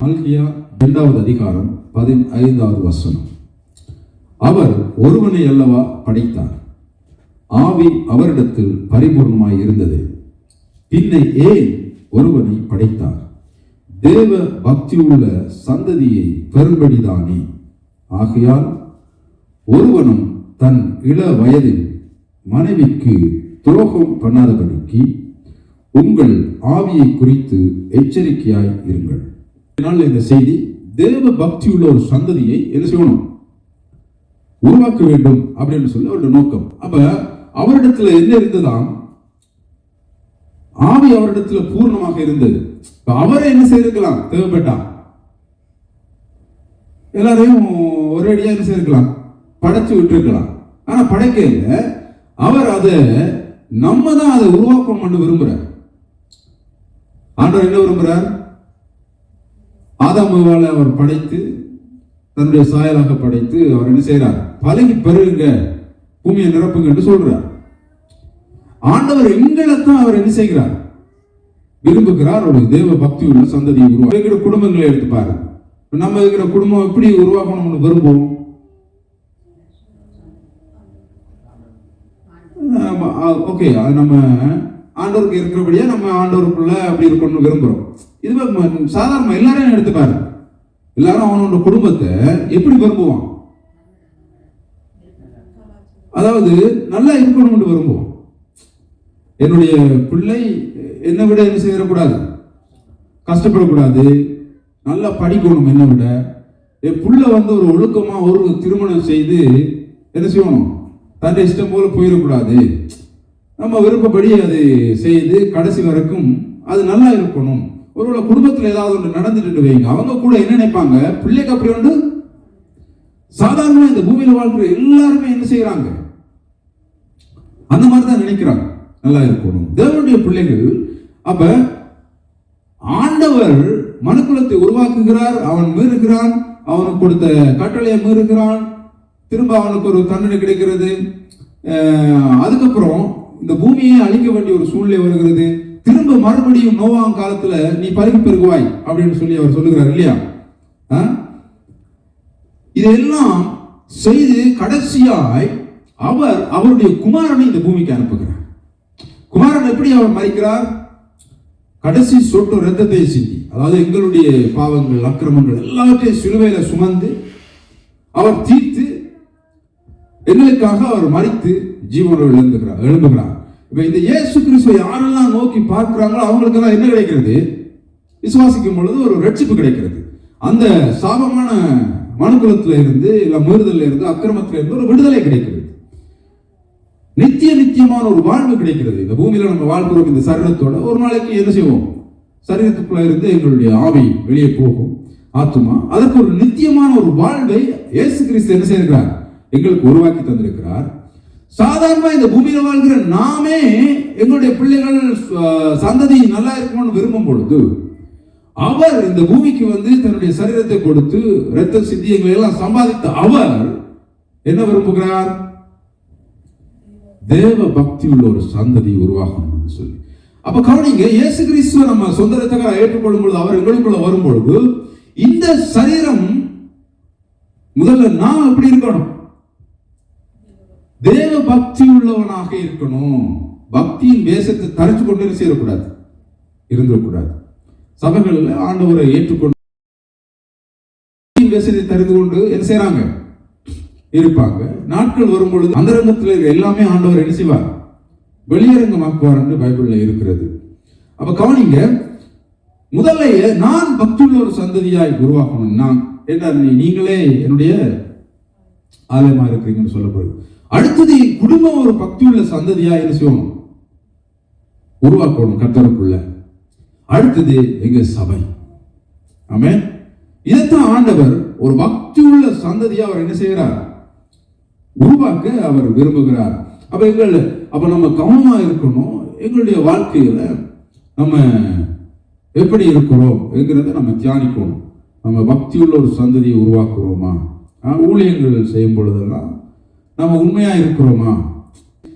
மல்கியா இரண்டாவது அதிகாரம் பதினைந்தாவது வசனம். அவர் ஒருவனை அல்லவா படைத்தார். ஆவி அவரிடத்தில் பரிபூர்ணமாய் இருந்தது. பின்னை ஏன் ஒருவனை படைத்தார். தேவ பக்தியுள்ள சந்ததியை பெரும்படிதானே ஆகையால் ஒருவனும் தன் இள வயதில் மனைவிக்கு துரோகம் பண்ணாதபடிக்கு உங்கள் ஆவியை குறித்து எச்சரிக்கையாய் இருங்கள். நாள் இந்த செய்தி தேவ பக்தியுள்ள ஒரு சந்ததியை என்ன செய்யணும்? உருவாக்க வேண்டும் அப்படின்னு சொல்லி அவருடைய நோக்கம். அப்ப அவரிடத்துல என்ன இருந்ததாம்? ஆவி அவரிடத்துல பூர்ணமாக இருந்தது. அவரை என்ன செய்திருக்கலாம்? தேவைப்பட்டா? எல்லாரையும் ஒரேடியா என்ன செய்திருக்கலாம்? படைச்சு விட்டுருக்கலாம். ஆனா படைக்க இல்லை. அவர் அதை நம்ம தான் அதை உருவாக்கணும்னு விரும்புறார். ஆண்டவர் என்ன விரும்புறார்? ஆதாமுவால அவர் படைத்து தன்னுடைய சாயலாக படைத்து அவர் என்ன செய்கிறார்? பழகி பெருங்க பூமியை நிரப்புங்க என்று சொல்றார். ஆண்டவர் எங்களைத்தான் அவர் என்ன செய்கிறார்? விரும்புகிறார். ஒரு தேவ பக்தி உள்ள சந்ததியை உருவாக்கிற குடும்பங்களை எடுத்து பாருங்க நம்ம இருக்கிற குடும்பம் எப்படி உருவாக்கணும்னு விரும்புவோம்? ஓகே அது நம்ம ஆண்டவருக்கு இருக்கிறபடியே நம்ம ஆண்டவருக்குள்ள அப்படி இருக்கணும்னு விரும்புறோம். இதுவே சாதாரணமாக சாதாரண எல்லாரையும் எடுத்துப்பாரு. எல்லாரும் அவனோட குடும்பத்தை எப்படி விரும்புவான்? அதாவது நல்லா இருக்கணும்னு விரும்புவோம் என்னுடைய பிள்ளை என்னை விட என்ன செய்யக்கூடாது கஷ்டப்படக்கூடாது. நல்லா படிக்கணும் என்னை விட. என் புள்ள வந்து ஒரு ஒழுக்கமாக ஒரு திருமணம் செய்து என்ன செய்யணும்? தன்னை இஷ்டம் போல போயிடக்கூடாது. நம்ம விருப்பப்படி அது செய்து கடைசி வரைக்கும் அது நல்லா இருக்கணும். ஒருவேளை குடும்பத்தில் ஏதாவது ஒன்று நடந்துட்டு வைங்க. அவங்க கூட என்ன நினைப்பாங்க? பிள்ளைக்கு அப்படி ஒன்று சாதாரணமாக இந்த பூமியில் வாழ்க்கிற எல்லாருமே என்ன செய்கிறாங்க அந்த மாதிரி தான் நினைக்கிறாங்க. நல்லா இருக்கணும். தேவனுடைய பிள்ளைகள் அப்ப ஆண்டவர் மனுக்குலத்தை உருவாக்குகிறார். அவன் மீறுகிறான். அவனுக்கு கொடுத்த கட்டளையை மீறுகிறான். திரும்ப அவனுக்கு ஒரு தண்டனை கிடைக்கிறது. அதுக்கப்புறம் இந்த பூமியை அழிக்க வேண்டிய ஒரு சூழ்நிலை வருகிறது. திரும்ப மறுபடியும் நோவாங் காலத்துல நீ பருகி பெருகுவாய் அப்படின்னு சொல்லி அவர் சொல்லுகிறார் இல்லையா? இதெல்லாம் செய்து கடைசியாய் அவர் அவருடைய குமாரனை இந்த பூமிக்கு அனுப்புகிறார். குமாரன் எப்படி அவர் மறைக்கிறார்? கடைசி சொட்டு ரத்தத்தை சிந்தி. அதாவது எங்களுடைய பாவங்கள் அக்கிரமங்கள் எல்லாவற்றையும் சிலுவையில சுமந்து அவர் தீர்த்து எங்களுக்காக அவர் மறித்து ஜீவனோடு எழுந்துகிறார் எழும்புகிறார். இப்போ இந்த இயேசு கிறிஸ்துவை யாரெல்லாம் நோக்கி பார்க்கிறாங்களோ அவங்களுக்கெல்லாம் என்ன கிடைக்கிறது? விசுவாசிக்கும் பொழுது ஒரு ரட்சிப்பு கிடைக்கிறது. அந்த சாபமான மனுக்குலத்தில் இருந்து இல்லை மீறுதல்ல இருந்து அக்கிரமத்துல இருந்து ஒரு விடுதலை கிடைக்கிறது. நித்திய நித்தியமான ஒரு வாழ்வு கிடைக்கிறது. இந்த பூமியில நம்ம வாழ்கிறோம் இந்த சரீரத்தோட. ஒரு நாளைக்கு என்ன செய்வோம்? சரீரத்துக்குள்ள இருந்து எங்களுடைய ஆவி வெளியே போகும். ஆத்துமா அதற்கு ஒரு நித்தியமான ஒரு வாழ்வை இயேசு கிறிஸ்து என்ன செய்திருக்கிறார்? எங்களுக்கு உருவாக்கி தந்திருக்கிறார். சாதாரணமாக இந்த பூமியில் வாழ்கிற நாமே எங்களுடைய பிள்ளைகள் சந்ததி நல்லா இருக்கணும்னு விரும்பும் பொழுது அவர் இந்த பூமிக்கு வந்து தன்னுடைய சரீரத்தை கொடுத்து இரத்த சித்தியங்களை எல்லாம் சம்பாதித்த அவர் என்ன விரும்புகிறார்? தேவ பக்தி உள்ள ஒரு சந்ததி உருவாகணும்னு சொல்லி. அப்ப கவனிங்க இயேசு கிறிஸ்துவ நம்ம சொந்த ரத்தக்கார ஏற்றுக்கொள்ளும் பொழுது அவர் எங்களுக்குள்ள வரும் பொழுது இந்த சரீரம் முதல்ல நாம் எப்படி இருக்கணும்? தேவ பக்தி உள்ளவனாக இருக்கணும். பக்தியின் வேஷத்தை தரைச்சு கொண்டு சேரக்கூடாது. இருந்துடக்கூடாது சபைகளில் ஆண்டவரை ஏற்றுக்கொண்டு பக்தியின் வேஷத்தை தெரிந்து கொண்டு என்ன செய்யறாங்க இருப்பாங்க. நாட்கள் வரும் பொழுது அந்தரங்கத்தில் இருக்கிற எல்லாமே ஆண்டவர் என்ன செய்வார்? வெளியரங்கமாக்குவார் என்று பைபிள்ல இருக்கிறது. அப்ப கவனிங்க முதல்ல நான் பக்தியுள்ள ஒரு சந்ததியாய் உருவாக்கணும் நான் என்ன நீ- நீங்களே என்னுடைய ஆலயமா இருக்கிறீங்கன்னு சொல்லப்படுது. அடுத்தது குடும்பம் ஒரு பக்தியுள்ள சந்ததியா என்ன செய்யணும் உருவாக்கணும் கத்தருக்குள்ள அடுத்தது எங்க சபை. ஆமே இதைத்தான் ஆண்டவர் ஒரு பக்தியுள்ள சந்ததியா அவர் என்ன செய்கிறார்? உருவாக்க அவர் விரும்புகிறார். அப்ப எங்கள் அப்ப நம்ம கவனமா இருக்கணும். எங்களுடைய வாழ்க்கையில நம்ம எப்படி இருக்கிறோம் என்கிறத நம்ம தியானிக்கணும். நம்ம பக்தியுள்ள ஒரு சந்ததியை உருவாக்குறோமா? ஆஹ், ஊழியங்கள் செய்யும் பொழுதெல்லாம் நம்ம உண்மையா இருக்கிறோமா?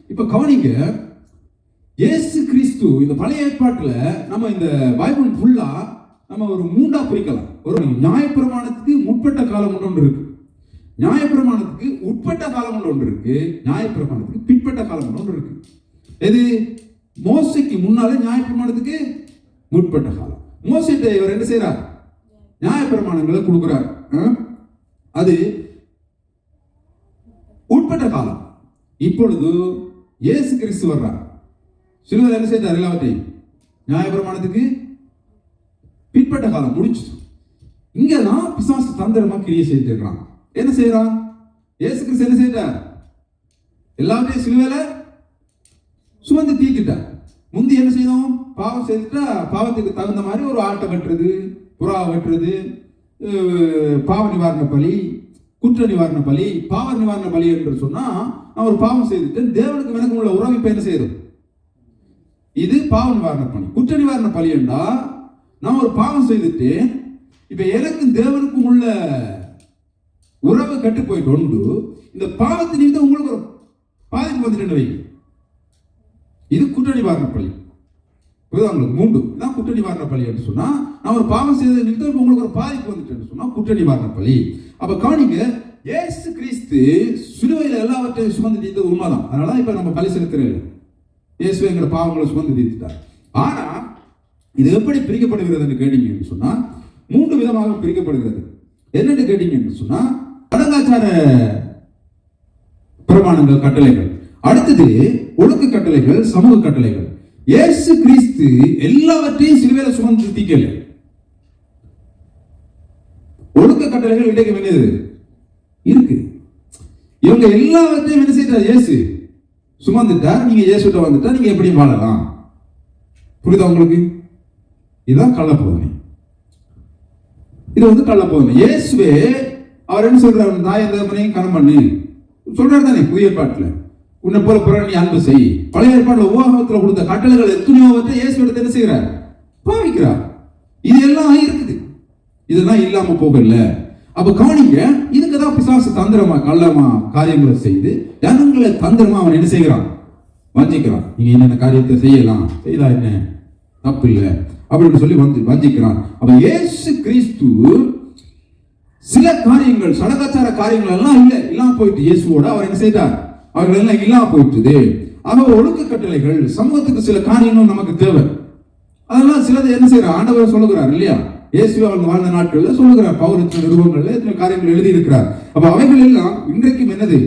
இப்ப கவனிங்க இயேசு கிறிஸ்து இந்த பழைய ஏற்பாட்டுல நம்ம இந்த பைபிள் ஃபுல்லா நம்ம ஒரு மூண்டா பிரிக்கலாம். ஒரு நியாயப்பிரமாணத்துக்கு முற்பட்ட காலம் ஒன்று ஒன்று இருக்கு. நியாயப்பிரமாணத்துக்கு உட்பட்ட காலம் ஒன்று ஒன்று இருக்கு. நியாயப்பிரமாணத்துக்கு பிற்பட்ட காலம் ஒன்று ஒன்று இருக்கு. எது? மோசைக்கு முன்னாலே நியாயப்பிரமாணத்துக்கு முற்பட்ட காலம். மோசிட்ட இவர் என்ன செய்யறார் நியாயப்பிரமாணங்களை கொடுக்குறார். ஆ? அது முற்பட்ட காலம். இப்பொழுது இயேசு கிறிஸ்து வர்றார். சிலுவையில் என்ன செய்தார் எல்லாவற்றையும்? நியாயபிரமாணத்துக்கு பிற்பட்ட காலம் முடிச்சு இங்கெல்லாம் பிசாசு தந்திரமா கிரியை செய்திருக்கிறான். என்ன செய்யறான் இயேசு கிறிஸ்து என்ன செய்தார்? எல்லாவற்றையும் சிலுவையில சுமந்து தீக்கிட்டார் முந்தி என்ன செய்தோம்? பாவம் செய்துட்டா பாவத்துக்கு தகுந்த மாதிரி ஒரு ஆட்டை வெட்டுறது புறா வெட்டுறது பாவ நிவாரண பலி குற்ற நிவாரண பலி பாவ நிவாரண பலி என்று சொன்னா நான் ஒரு பாவம் செய்துட்டு தேவனுக்கு எனக்கு உள்ள உறவு இப்ப என்ன செய்யறது இது பாவ நிவாரண பலி குற்ற நிவாரண பலி என்றா நான் ஒரு பாவம் செய்துட்டு இப்ப எனக்கும் தேவனுக்கும் உள்ள உறவு கட்டு போயிட்டு உண்டு இந்த பாவத்தை நிமித்தம் உங்களுக்கு ஒரு பாதிப்பு வந்துட்டு வைங்க இது குற்ற நிவாரண பலி உங்களுக்கு? மூன்று. இதான் குற்ற நிவாரண பலி என்று சொன்னா நான் ஒரு பாவம் செய்தது நிமித்தம் உங்களுக்கு ஒரு பாதிப்பு வந்துட்டு சொன்னா குற்ற நிவாரண பலி அப்ப காணிங்க இயேசு கிறிஸ்து சிலுவையில் எல்லாவற்றையும் சுமந்து தீர்த்தது உண்மைதான். அதனால இப்ப நம்ம பலி செலுத்துறது இயேசு எங்களை பாவங்களை சுமந்து தீர்த்துட்டார். ஆனா இது எப்படி பிரிக்கப்படுகிறதுன்னு கேட்டீங்கன்னு சொன்னா மூன்று விதமாக பிரிக்கப்படுகிறது. என்னன்னு கேட்டீங்கன்னு சொன்னா கடங்காச்சார பிரமாணங்கள் கட்டளைகள். அடுத்தது ஒழுக்க கட்டளைகள் சமூக கட்டளைகள். இயேசு கிறிஸ்து எல்லாவற்றையும் சிலுவையில சுமந்து தீக்கல ஒழுக்க இன்றைக்கு என்னது இருக்கு. இவங்க எல்லாவற்றையும் என்ன செய்தார் இயேசு. சுமந்துட்டார் நீங்க இயேசுட்ட வந்துட்டா நீங்க எப்படி வாழலாம். புரியுதா உங்களுக்கு? இதுதான் கள்ளப்போதனை. இது வந்து கள்ளப்போதனை. இயேசுவே அவர் என்ன சொல்றாரு? தாய் தகப்பனையும் கணம் பண்ணு. சொல்றாரு தானே புதிய ஏற்பாட்டுல. உன்னை போல பிறர் நீ அன்பு செய். பழைய ஏற்பாட்டுல உபவாகத்துல கொடுத்த கட்டளைகள் வந்து இயேசு எடுத்து என்ன செய்கிறார். பாவிக்கிறார். இது எல்லாம் இருக்குது இதெல்லாம் இல்லாம போகல. அப்ப கவனிங்க இதுக்கு தான் பிசாசு தந்திரமா கள்ளமா காரியங்களை செய்து ஜனங்களை தந்திரமா அவன் என்ன செய்கிறான்? வஞ்சிக்கிறான். நீங்க என்னென்ன காரியத்தை செய்யலாம். செய்தா என்ன? தப்பு இல்லை. அப்படின்னு சொல்லி வந்து வஞ்சிக்கிறான். அப்ப ஏசு கிறிஸ்து சில காரியங்கள் சடகாச்சார காரியங்கள் எல்லாம் இல்ல. இல்லாம போயிட்டு இயேசுவோட அவர் என்ன செய்தார்? அவர்கள் எல்லாம் இல்லாம போயிட்டுது. ஆக ஒழுக்க கட்டளைகள் சமூகத்துக்கு சில காரியங்கள் நமக்கு தேவை. அதெல்லாம் சிலது என்ன செய்யறார்? ஆண்டவர் சொல்லுகிறார் இல்லையா? இயேசு அவன் வாழ்ந்த நாட்கள்ல சொல்லுகிறார் பவுல் இத்தனை நிருபங்கள்ல இத்தனை காரியங்கள் எழுதி இருக்கிறார் அப்ப அவைகள் எல்லாம் இன்றைக்கும் என்னது?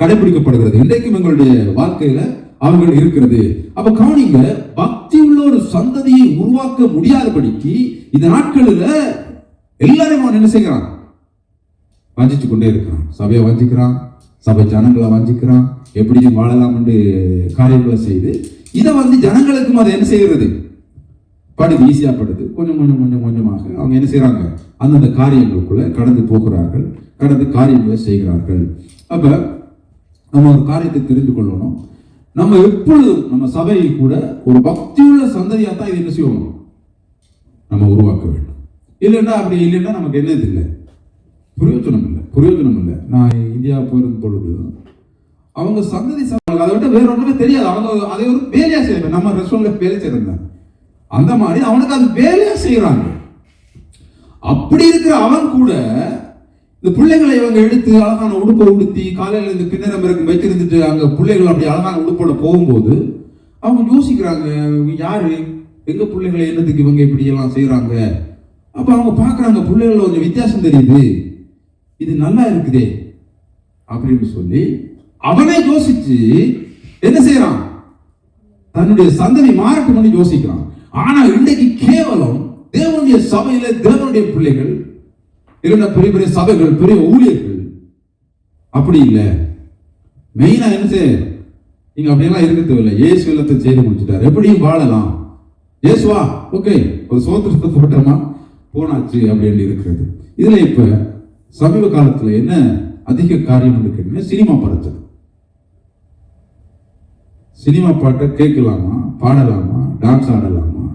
கடைபிடிக்கப்படுகிறது. இன்றைக்கும் எங்களுடைய வாழ்க்கையில அவர்கள் இருக்கிறது. அப்ப கவனிங்க பக்தி உள்ள ஒரு சந்ததியை உருவாக்க முடியாதபடிக்கு இந்த நாட்களில் எல்லாரையும் அவன் என்ன செய்கிறான்? வஞ்சிச்சு கொண்டே இருக்கிறான். சபையை வஞ்சிக்கிறான் சபை ஜனங்களை வஞ்சிக்கிறான் எப்படியும் வாழலாம் என்று காரியங்களை செய்து இதை வந்து ஜனங்களுக்கும் அதை என்ன செய்கிறது? படுது ஈஸியாகப்படுது படுது. கொஞ்சம் கொஞ்சம் கொஞ்சம் கொஞ்சமாக அவங்க என்ன செய்கிறாங்க அந்தந்த காரியங்களுக்குள்ளே கடந்து போகிறார்கள். கடந்து காரியங்களை செய்கிறார்கள். அப்போ நம்ம ஒரு காரியத்தை தெரிந்து கொள்ளணும். நம்ம எப்பொழுதும் நம்ம சபையில் கூட ஒரு பக்தியுள்ள சந்ததியாக தான் இது என்ன செய்யணும் நம்ம உருவாக்க வேண்டும். இல்லைன்னா அப்படி இல்லைன்னா நமக்கு என்னது இல்லை? பிரயோஜனம் இல்லை. பிரயோஜனம் இல்லை. நான் இந்தியா போயிருந்த பொழுது அவங்க சந்ததி சந்ததி அதை விட்டு வேற ஒன்றுமே தெரியாது. அவங்க அதை ஒரு வேலையாக செய்வேன் நம்ம ரெஸ்டாரண்ட்ல வேலை செய்யறாங்க அந்த மாதிரி அவனுக்கு அது வேலையா செய்கிறாங்க அப்படி இருக்கிற அவன் கூட இந்த பிள்ளைங்களை இவங்க எடுத்து அழகான உடுப்பை உடுத்தி காலையில் இந்த பின்னரம் இருக்கு வச்சிருந்துட்டு அங்கே பிள்ளைகள் அப்படி அழகான உடுப்போட போகும்போது அவங்க யோசிக்கிறாங்க யாரு? எங்க பிள்ளைங்களை என்னதுக்கு இவங்க இப்படி எல்லாம் செய்கிறாங்க அப்ப அவங்க பார்க்குறாங்க பிள்ளைகள கொஞ்சம் வித்தியாசம் தெரியுது. இது நல்லா இருக்குதே அப்படின்னு சொல்லி அவனே யோசிச்சு என்ன செய்யறான் தன்னுடைய சந்ததி மாறட்டும்னு யோசிக்கிறான். ஆனா இன்றைக்கு கேவலம் தேவனுடைய சபையில தேவனுடைய பிள்ளைகள் இல்லைன்னா பெரிய பெரிய சபைகள் பெரிய ஊழியர்கள். அப்படி இல்லை. மெயினா என்ன செய்ய? நீங்க அப்படியெல்லாம் இருக்க தேவையில்லை. இயேசு இல்லத்தை செய்து முடிச்சுட்டார். எப்படியும் வாழலாம். இயேசுவா ஓகே ஒரு சோத்திரத்தை போட்டோமா போனாச்சு அப்படின்னு இருக்கிறது. இதுல இப்ப சமீப காலத்துல என்ன அதிக காரியம் இருக்குன்னு சினிமா படத்தில் சினிமா பாட்டை கேட்கலாமா? பாடலாமா? டான்ஸ் ஆடலாமா?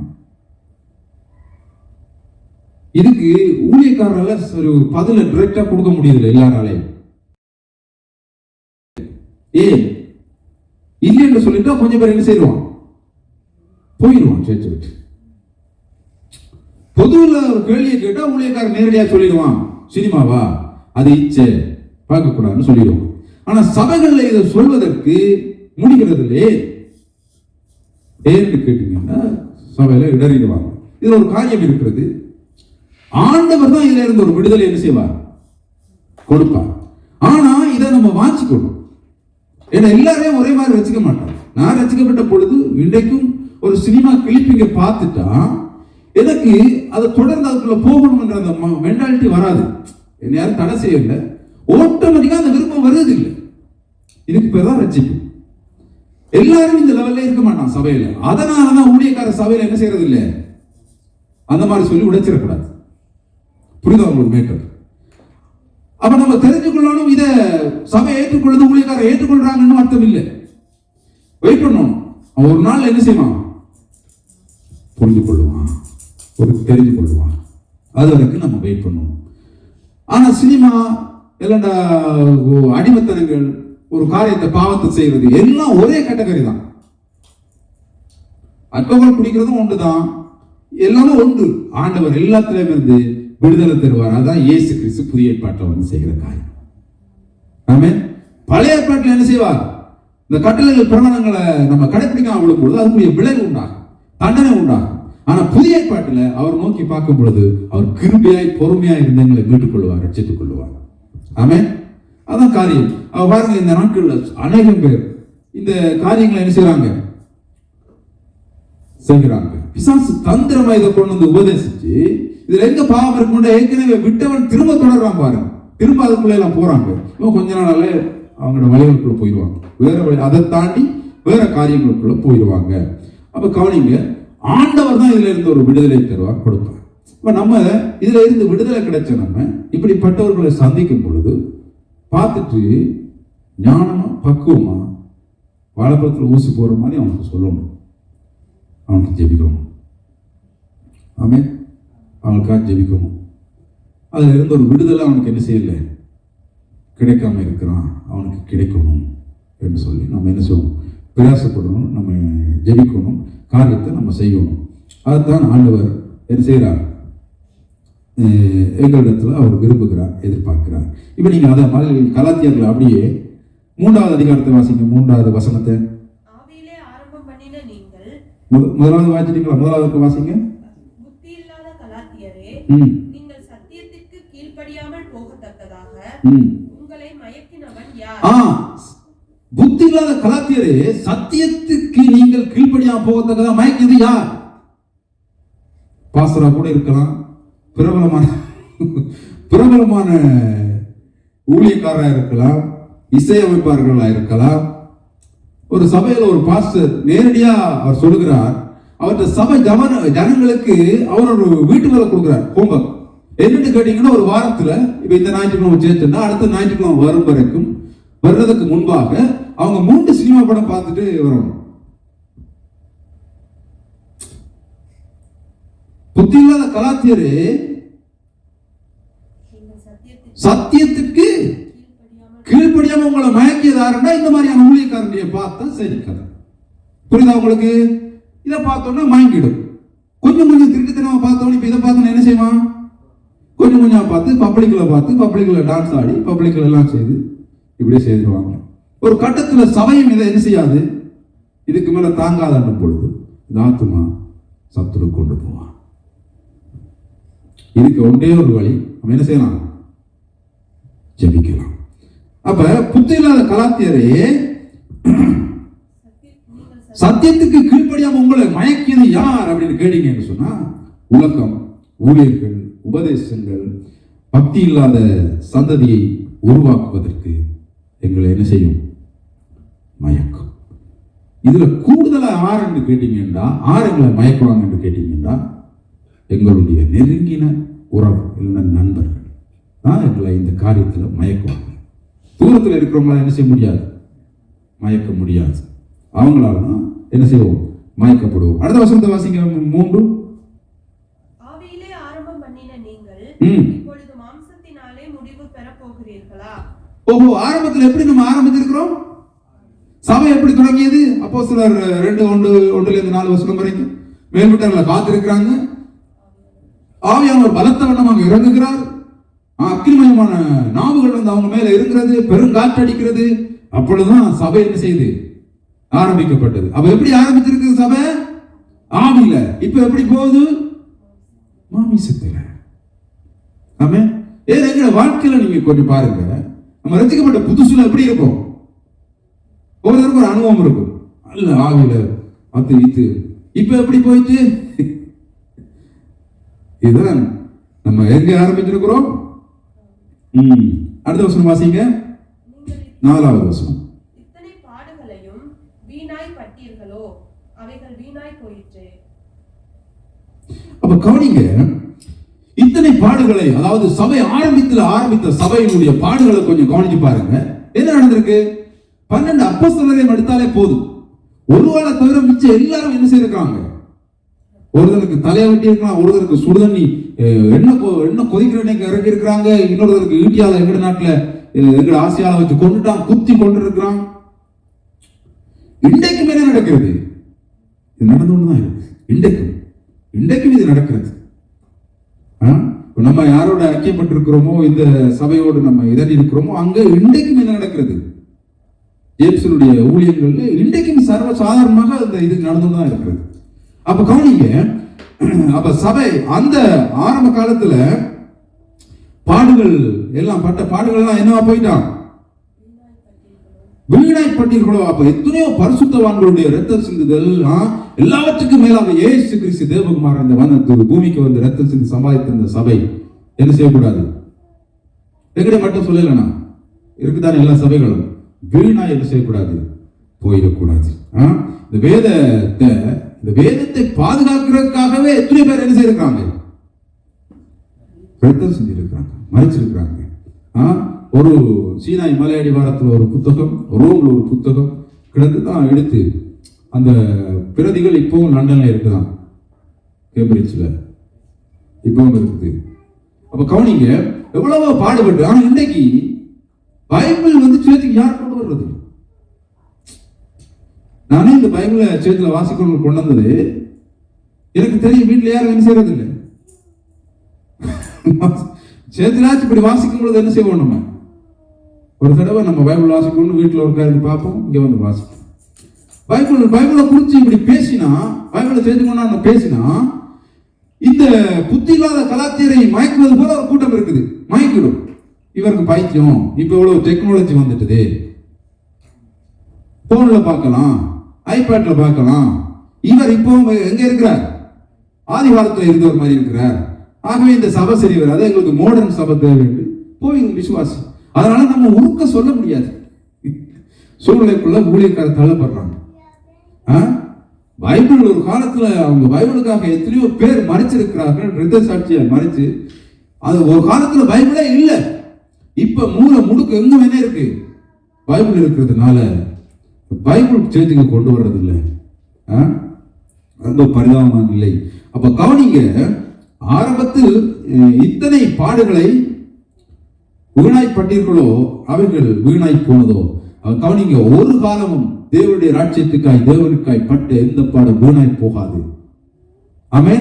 இதுக்கு ஊழியக்காரரால ஒரு பதில டிரெக்டா கொடுக்க முடியுதுல எல்லாராலையும். ஏ இல்லைன்னு சொல்லிட்டா கொஞ்சம் பேர் என்ன செய்வான்? போயிடுவான் சேர்த்து விட்டு. பொதுவில் ஒரு கேள்வியை கேட்டா ஊழியக்காரன் நேரடியா சொல்லிடுவான் சினிமாவா? அது இச்சை. பார்க்கக்கூடாதுன்னு சொல்லிடுவான். ஆனா சபைகள்ல இதை சொல்வதற்கு முடிகிறது இல்லையே? ஏன்னு கேட்டீங்கன்னா சபையில இடறிடுவாங்க. இதுல ஒரு காரியம் இருக்கிறது. ஆண்டவர் தான் இதுல இருந்து ஒரு விடுதலை என்ன செய்வார்? கொடுப்பார். ஆனா இதை நம்ம வாங்கிக்கணும் ஏன்னா எல்லாரையும் ஒரே மாதிரி ரசிக்க மாட்டாங்க நான் ரசிக்கப்பட்ட பொழுது இன்றைக்கும் ஒரு சினிமா கிளிப்பிங்க பார்த்துட்டா எனக்கு அதை தொடர்ந்து அதுக்குள்ள போகணும்ன்ற அந்த மென்டாலிட்டி வராது. என்ன யாரும் தடை செய்யல ஆட்டோமேட்டிக்கா அந்த விருப்பம் வருது இல்லை இதுக்கு பேர் தான் ரசிக்கும் எல்லாரும் இந்த லெவல்ல இருக்க மாட்டான் சபையில. அதனாலதான் ஊழியக்கார சபையில என்ன செய்யறது இல்ல அந்த மாதிரி சொல்லி உடைச்சிடக்கூடாது. புரியுதா உங்களுக்கு மேட்டர். அப்ப நம்ம தெரிஞ்சுக்கொள்ளணும் இத சபை ஏற்றுக்கொள்ளது ஊழியக்காரர் ஏற்றுக்கொள்றாங்கன்னு அர்த்தம் இல்லை வெயிட் பண்ணணும். அவன் ஒரு நாள் என்ன செய்வான்? புரிந்து கொள்ளுவான் ஒரு தெரிஞ்சு கொள்ளுவான் அது வரைக்கும் நம்ம வெயிட் பண்ணுவோம் ஆனா சினிமா இல்லைண்டா அடிமத்தனங்கள் ஒரு காரியத்தை பாவத்தை செய்வது எல்லாம் ஒரே கேட்டகரி தான். அல்கோஹால் குடிக்கிறதும் ஒன்றுதான். எல்லாமே ஒன்று. ஆண்டவர் எல்லாத்திலையும் இருந்து விடுதலை தருவார். அதான் இயேசு கிறிஸ்து புதிய ஏற்பாட்டில் வந்து செய்கிற காரியம். ஆமே பழைய ஏற்பாட்டில் என்ன செய்வார்? இந்த கட்டளைகள் பிரமாணங்களை நம்ம கடைப்பிடிக்காம விடும்பொழுது அதனுடைய விளைவு உண்டாகும். தண்டனை உண்டாகும். ஆனா புதிய ஏற்பாட்டில் அவர் நோக்கி பார்க்கும் பொழுது அவர் கிருபியாய் பொறுமையாய் இருந்து எங்களை மீட்டுக் கொள்வார் ரட்சித்துக் கொள்வார் ஆமே அதான் காரியம். அவ பாருங்க இந்த நாட்களில் அநேகம் பேர் இந்த காரியங்களை என்ன செய்யறாங்க செய்கிறாங்க. பிசாசு தந்திரமா இதை கொண்டு வந்து உபதேசிச்சு இதுல எங்க பாவம் இருக்கும்னா ஏற்கனவே விட்டவன் திரும்ப தொடர்றான் பாருங்க திரும்ப அதுக்குள்ளே எல்லாம் போறாங்க. இவன் கொஞ்ச நாளாலே அவங்களோட வழிகளுக்குள்ள போயிடுவாங்க. வேற வழி அதை தாண்டி வேற காரியங்களுக்குள்ள போயிடுவாங்க. அப்ப கவனிங்க ஆண்டவர் தான் இதுல இருந்து ஒரு விடுதலை தருவார் கொடுப்பார். இப்ப நம்ம இதுல இருந்து விடுதலை கிடைச்ச நம்ம இப்படிப்பட்டவர்களை சந்திக்கும் பொழுது பார்த்துட்டு ஞானமா பக்குவமா வாழைப்பழத்தில் ஊசி போற மாதிரி அவனுக்கு சொல்லணும். அவனுக்கு ஜெபிக்கணும். ஆமே அவனுக்காக ஜெபிக்கணும். அதுல இருந்து ஒரு விடுதலை அவனுக்கு என்ன செய்யல? கிடைக்காம இருக்கிறான். அவனுக்கு கிடைக்கணும் என்று சொல்லி நம்ம என்ன செய்வோம் பிரயாசப்படணும். நம்ம ஜெபிக்கணும். காரியத்தை நம்ம செய்யணும். அதுதான் ஆண்டவர் என்ன செய்கிறார்? எங்களிடத்துல அவர் விரும்புகிறார் எதிர்பார்க்கிறார். இப்போ நீங்க அதை மாதிரி கலாத்தியர்கள் அப்படியே மூன்றாவது அதிகாரத்தை வாசிங்க. மூன்றாவது வசனத்தை. நீங்கள் முதலாவது வாசிட்டீங்களா முதலாவது வாசிங்க புத்தி இல்லாத கலாத்தியரே ம் நீங்கள் சத்தியத்திற்கு கீழ்ப்படியாமல் போகத்தக்கதாக ம். உங்களை மயக்கினவன் யார்? ஆ. புத்தி இல்லாத கலாத்தியரே சத்தியத்துக்கு நீங்கள் கீழ்ப்படியாம போகத்தக்கதா மயக்கியது யார்? பாஸ்டரா கூட இருக்கலாம். பிரபலமான பிரபலமான ஊழியக்காரரா இருக்கலாம் இசையமைப்பாளர்களா இருக்கலாம். ஒரு சபையில ஒரு பாஸ்டர் நேரடியா அவர் சொல்லுகிறார் அவர்கிட்ட சபை ஜமன ஜனங்களுக்கு அவர் ஒரு வீட்டு வேலை கொடுக்குறார் ஹோம்ஒர்க். என்னன்னு கேட்டீங்கன்னா ஒரு வாரத்துல இப்ப இந்த ஞாயிற்றுக்கிழமை சேர்த்துன்னா அடுத்த ஞாயிற்றுக்கிழமை வரும் வரைக்கும் வர்றதுக்கு முன்பாக அவங்க மூன்று சினிமா படம் பார்த்துட்டு வரணும். புத்தி இல்லாத கலாத்தியரு சத்தியத்துக்கு கீழ்படியாம கீழ்ப்படியாம உங்களை மயக்கியதாருன்னா இந்த மாதிரியான ஊழியக்காரனுடைய பார்த்தா சரி கதை. புரியுதா உங்களுக்கு? இதை பார்த்தோன்னா மயங்கிடும் கொஞ்சம் கொஞ்சம் திருட்டுத்தனமாக பார்த்தோன்னு இப்போ இதை பார்த்தோன்னா என்ன செய்வான்? கொஞ்சம் கொஞ்சம் பார்த்து பப்ளிக்கில் பார்த்து பப்ளிக்கில் டான்ஸ் ஆடி பப்ளிக்கில் எல்லாம் செய்து இப்படியே செய்திருவாங்க. ஒரு கட்டத்தில் சபையும் இதை என்ன செய்யாது? இதுக்கு மேலே தாங்காதாண்டும் பொழுது இந்த ஆத்துமா சத்துரு கொண்டு போவான். இதுக்கு ஒன்றே ஒரு வழி நம்ம என்ன செய்யலாம்? ஜபிக்கலாம். அப்ப புத்தி இல்லாத கலாத்தியரே சத்தியத்துக்கு கீழ்ப்படியாம உங்களை மயக்கியது யார் அப்படின்னு கேட்டீங்கன்னு சொன்னா உலகம் ஊழியர்கள் உபதேசங்கள் பக்தி இல்லாத சந்ததியை உருவாக்குவதற்கு எங்களை என்ன செய்யும்? மயக்கம். இதுல கூடுதலா ஆர் என்று கேட்டீங்கன்னா ஆர் எங்களை மயக்குவாங்க என்று கேட்டீங்கன்னா எங்களுடைய நெருங்கின உறவு இல்லைன்னா நண்பர்கள் தான் எங்களை இந்த காரியத்தில் மயக்குவாங்க. தூரத்தில் இருக்கிறவங்களால என்ன செய்ய முடியாது? மயக்க முடியாது. அவங்களால தான் என்ன செய்வோம்? மயக்கப்படுவோம் அடுத்த வசனத்தை வாசிங்க மூன்று. ஓஹோ ஆரம்பத்தில் எப்படி நம்ம ஆரம்பிச்சிருக்கிறோம் சபை எப்படி தொடங்கியது? அப்போ சிலர் ரெண்டு ஒன்று ஒன்றுல இருந்து நாலு வருஷம் வரைக்கும். மேல்விட்டர்ல காத்திருக்கிறாங்க. ஆவியானவர் பலத்த வண்ணமாக இறங்குகிறார். ஆ, அக்கினிமயமான நாவுகள் வந்து அவங்க மேல இருக்கிறது பெருங்காற்று அடிக்கிறது அப்பொழுதுதான் சபை என்ன செய்யுது? ஆரம்பிக்கப்பட்டது. அப்ப எப்படி ஆரம்பிச்சிருக்கு சபை? ஆவியில. இப்ப எப்படி போகுது? மாமிசத்துல. ஆமே ஏன் எங்க வாழ்க்கையில நீங்க கொஞ்சம் பாருங்க. நம்ம ரசிக்கப்பட்ட புதுசுல எப்படி இருக்கும்? ஒவ்வொருத்தருக்கும் ஒரு அனுபவம் இருக்கும். அல்ல ஆவியில அத்து இத்து இப்ப எப்படி போயிட்டு? இதுதான் நம்ம எங்க ஆரம்பிச்சிருக்கிறோம்? ம். அடுத்த வசனம் வாசிங்க. நாலாவது வசனம் இத்தனை பாடுகளையும் வீணாய் பட்டீர்களோ அவைகள் வீணாய் போயிற்று அப்ப கவனிங்க இத்தனை பாடுகளை அதாவது சபை ஆரம்பித்துல ஆரம்பித்த சபையினுடைய பாடுகளை கொஞ்சம் கவனிச்சு பாருங்க. என்ன நடந்திருக்கு? பன்னெண்டு அப்போஸ்தலரையும் எடுத்தாலே போதும். ஒரு வாழை தவிர மிச்சம் எல்லாரும் என்ன செய்திருக்காங்க? ஒருத்தருக்கு தலையை வெட்டி இருக்கலாம் ஒருத்தருக்கு சுடுதண்ணி என்ன எண்ணெய் கொ- எண்ணெய் கொதிக்கிற எண்ணெய்க்கு இறக்கி இருக்கிறாங்க. இன்னொருத்தருக்கு ஈட்டியால எங்கட நாட்டில் எங்கட ஆசியால வச்சு கொண்டுட்டான் குத்தி கொண்டு இருக்கிறான் இன்றைக்கும் என்ன நடக்கிறது? இது நடந்து கொண்டு தான் இருக்கு. இன்றைக்கும் இன்றைக்கும் இது நடக்கிறது. ஆ? நம்ம யாரோட ஐக்கியப்பட்டிருக்கிறோமோ இந்த சபையோடு நம்ம இதன் இருக்கிறோமோ அங்க இன்றைக்கும் என்ன நடக்கிறது? ஜேம்ஸனுடைய ஊழியங்கள்ல இன்றைக்கும் சர்வ சாதாரணமாக அந்த இது நடந்து தான் இருக்கிறது. அப்ப கவனிங்க அப்ப சபை அந்த ஆரம்ப காலத்துல பாடுகள் எல்லாம் பட்ட பாடுகள்லாம் என்னவா போயிட்டான்? வீணாய்ப்பட்டீர்களோ அப்ப எத்தனையோ பரிசுத்தவான்களுடைய ரத்தம் சிந்துதல் எல்லாவற்றுக்கும் மேலாக ஏசு கிறிஸ்து தேவகுமார் அந்த வந்த பூமிக்கு வந்து ரத்தம் சிந்து சம்பாதித்த இந்த சபை என்ன செய்யக்கூடாது? எங்கடைய மட்டும் சொல்லலண்ணா. இருக்குதானே எல்லா சபைகளும்? வீணா என்ன செய்யக்கூடாது. போயிடக்கூடாது. ஆ? இந்த வேதத்தை இந்த வேதத்தை பாதுகாக்கிறதுக்காகவே எத்தனை பேர் என்ன செய்யிருக்காங்க ரத்தம் செஞ்சிருக்கிறாங்க மறைச்சிருக்கிறாங்க. ஆ? ஒரு சீனாய் இமலையடி வாரத்தில் ஒரு புத்தகம் ரோமில் ஒரு புத்தகம் கிடந்து தான் எடுத்து அந்த பிரதிகள் இப்போவும் லண்டனில் இருக்குதான் கேம்பிரிட்ஜில். இப்பவும் இருக்குது. அப்போ கவனிங்க எவ்வளவோ பாடுபட்டு ஆனால் இன்னைக்கு பைபிள் வந்து சேர்த்துக்கு யார் கொண்டு வர்றது நானே இந்த பைபிளை சேர்த்துல வாசிக்கணும் கொண்டு வந்தது. எனக்கு தெரியும் வீட்டில் யாரும் என்ன செய்யறது இல்லை. சேர்த்துலாச்சும் இப்படி வாசிக்கும் பொழுது என்ன செய்வோம் நம்ம? ஒரு தடவை நம்ம பைபிள் வாசிக்கணும்னு வீட்டில் உட்கார்ந்து பார்ப்போம் இங்கே வந்து வாசிப்போம். பைபிள் பைபிளை குறித்து இப்படி பேசினா பைபிளை சேர்த்து நம்ம பேசினா இந்த புத்தி இல்லாத கலாச்சாரை மயக்குவது போல ஒரு கூட்டம் இருக்குது. மயக்கிடும். இவருக்கு பைத்தியம். இப்போ இவ்வளோ டெக்னாலஜி வந்துட்டுது. ஃபோனில் பார்க்கலாம் ஐபேட்டில் பார்க்கலாம். இவர் இப்போ எங்கே இருக்கிறார்? ஆதிவாரத்தில் இருந்தவர் மாதிரி இருக்கிறார். ஆகவே இந்த சபை சரி வராது எங்களுக்கு மோடர்ன் சபை தேவை என்று போய் விசுவாசி. அதனால நம்ம உருக்க சொல்ல முடியாது. சூழ்நிலைக்குள்ள ஊழியக்கார தள்ளப்படுறாங்க ஆ? பைபிள் ஒரு காலத்துல அவங்க பைபிளுக்காக எத்தனையோ பேர் மறைச்சிருக்கிறார்கள். ரத்த சாட்சியை மறைச்சு. அது ஒரு காலத்துல பைபிளே இல்லை. இப்ப மூளை முடுக்கு எங்க வேணா இருக்கு. பைபிள் இருக்கிறதுனால பைபிள் சேர்த்துக்கு கொண்டு வர்றது இல்லை ஆ? ரொம்ப பரிதாபமான நிலை. அப்ப கவனிங்க ஆரம்பத்தில் இத்தனை பாடுகளை வீணாய்ப்பட்டீர்களோ அவைகள் வீணாய் போனதோ கவனிங்க ஒரு காலமும் தேவனுடைய ராட்சியத்துக்காய் தேவனுக்காய் பட்ட எந்த பாடம் வீணாய் போகாது. ஆமே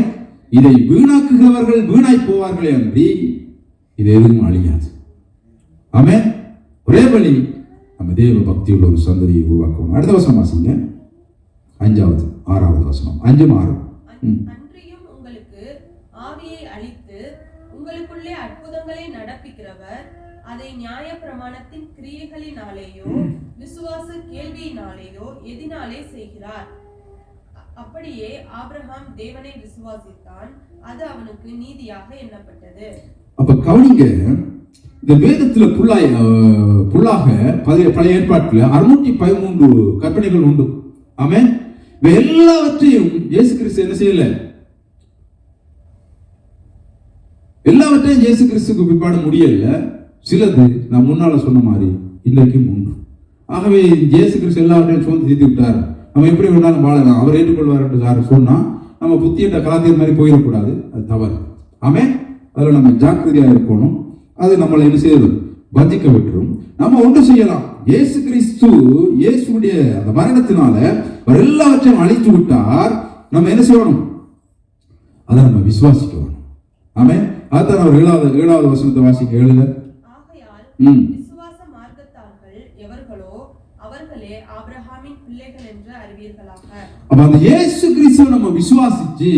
இதை வீணாக்குகிறவர்கள் வீணாய் போவார்களே அன்றி இது எதுவும் அழியாது. ஆமே ஒரே வழி நம்ம தேவ பக்தியுள்ள ஒரு சந்ததியை உருவாக்கணும் அடுத்த வசனம் வாசிங்க. அஞ்சாவது ஆறாவது வசனம். அஞ்சும் ஆறு ம். அதை நியாய பிரமாணத்தின் கிரியைகளினாலேயோ விசுவாச கேள்வியினாலேயோ எதினாலே செய்கிறார். அப்படியே ஆபிரகாம் தேவனை விசுவாசித்தான். அது அவனுக்கு நீதியாக எண்ணப்பட்டது. அப்ப கவனிங்க இந்த வேதத்துல புல்லாய் புல்லாக பழைய பழைய ஏற்பாட்டுல அறுநூற்றி பதிமூன்று கற்பனைகள் உண்டு. இவை எல்லாவற்றையும் இயேசு கிறிஸ்து என்ன செய்யல? எல்லாவற்றையும் இயேசு கிறிஸ்துக்கு பிற்பாடு முடியல. சிலது நான் முன்னால் சொன்ன மாதிரி இன்றைக்கும் உண்டு ஆகவே இயேசு கிறிஸ்து எல்லாவற்றையும் சோர்ந்து தீர்த்து விட்டார். நம்ம எப்படி வேணாலும் வாழலாம். அவர் ஏற்றுக்கொள்வார் என்று யாரும் சொன்னால் நம்ம புத்தியிட்ட கலாத்தியம் மாதிரி போயிடக்கூடாது. அது தவறு. ஆமே அதில் நம்ம ஜாக்கிரதையாக இருக்கணும். அது நம்மளை என்ன செய்யும் வஞ்சிக்க விட்டுரும். நம்ம ஒன்று செய்யலாம். இயேசு கிறிஸ்து இயேசுடைய அந்த மரணத்தினால அவர் எல்லாவற்றையும் அழித்து விட்டார். நம்ம என்ன செய்யணும்? அதை நம்ம விசுவாசிக்க வேணும். ஆமென். அதான் அவர் ஏழாவது ஏழாவது வசனத்தை வாசிக்க எழுத. விசுவாச மார்க்கத்தார்கள் எவர்களோ அவர்களே ஆபிரகாமின் பிள்ளைகள் என்று அறிவீர்களாக. அப்ப அந்த இயேசு கிறிஸ்துவை நம்ம விசுவாசிச்சு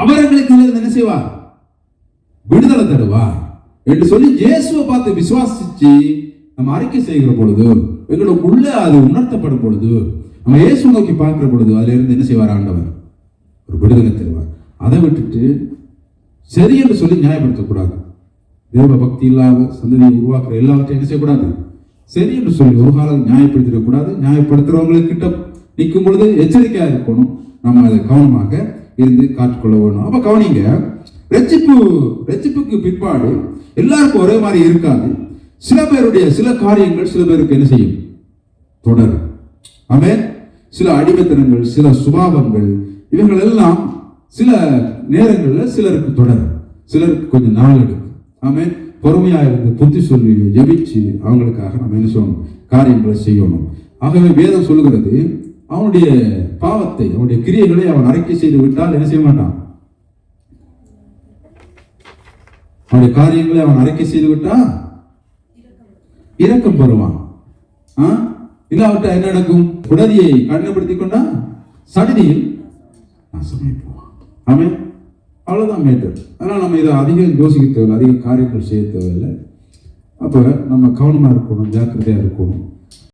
அவர்களுக்கு என்ன செய்வார்? விடுதலை தருவார். என்று சொல்லி இயேசுவை பார்த்து விசுவாசிச்சு நம்ம அறிக்கை செய்கிற பொழுது எங்களுக்கு உள்ள அது உணர்த்தப்படும் பொழுது நம்ம இயேசு நோக்கி பார்க்கிற பொழுது அதுல இருந்து என்ன செய்வார் ஆண்டவர்? ஒரு விடுதலை தருவார். அதை விட்டுட்டு சரி என்று சொல்லி நியாயப்படுத்தக்கூடாது. தேவ பக்தி இல்லாத சந்ததியை உருவாக்குற எல்லாவற்றையும் என்ன செய்யக்கூடாது? சரி என்று சொல்லி ஒரு காலம் நியாயப்படுத்திடக்கூடாது. நியாயப்படுத்துறவங்களுக்கிட்ட நிற்கும் பொழுது எச்சரிக்கையாக இருக்கணும். நம்ம அதை கவனமாக இருந்து காத்துக்கொள்ள வேணும். அப்போ கவனிங்க ரட்சிப்பு ரட்சிப்புக்கு பிற்பாடு எல்லாருக்கும் ஒரே மாதிரி இருக்காது. சில பேருடைய சில காரியங்கள் சில பேருக்கு என்ன செய்யும்? தொடரும். ஆமே சில அடிமைத்தனங்கள் சில சுபாவங்கள் இவைகள் எல்லாம் சில நேரங்களில் சிலருக்கு தொடரும். சிலருக்கு கொஞ்சம் நாள் எடுக்கும். ஆமே பொறுமையாக இருந்து புத்தி சொல்லி ஜபிச்சு அவங்களுக்காக நம்ம என்ன செய்யணும் காரியங்களை செய்யணும். ஆகவே வேதம் சொல்லுகிறது அவனுடைய பாவத்தை அவனுடைய கிரியைகளை அவன் அறிக்கை செய்து விட்டால் என்ன செய்ய மாட்டான்? அவனுடைய காரியங்களை அவன் அறிக்கை செய்து விட்டா இரக்கம் பெறுவான். ஆ? இல்லாவிட்டா என்ன நடக்கும்? உடலியை கண்ணப்படுத்தி கொண்டா சடிதியில் நாசமாய் போவான். ஆமே அவ்வளோதான் மேட்டர் அதனால் நம்ம இதை அதிகம் யோசிக்க தேவையில்லை அதிக காரியங்கள் செய்ய தேவையில்லை. அப்போ நம்ம கவனமாக இருக்கணும் ஜாக்கிரதையாக இருக்கணும்.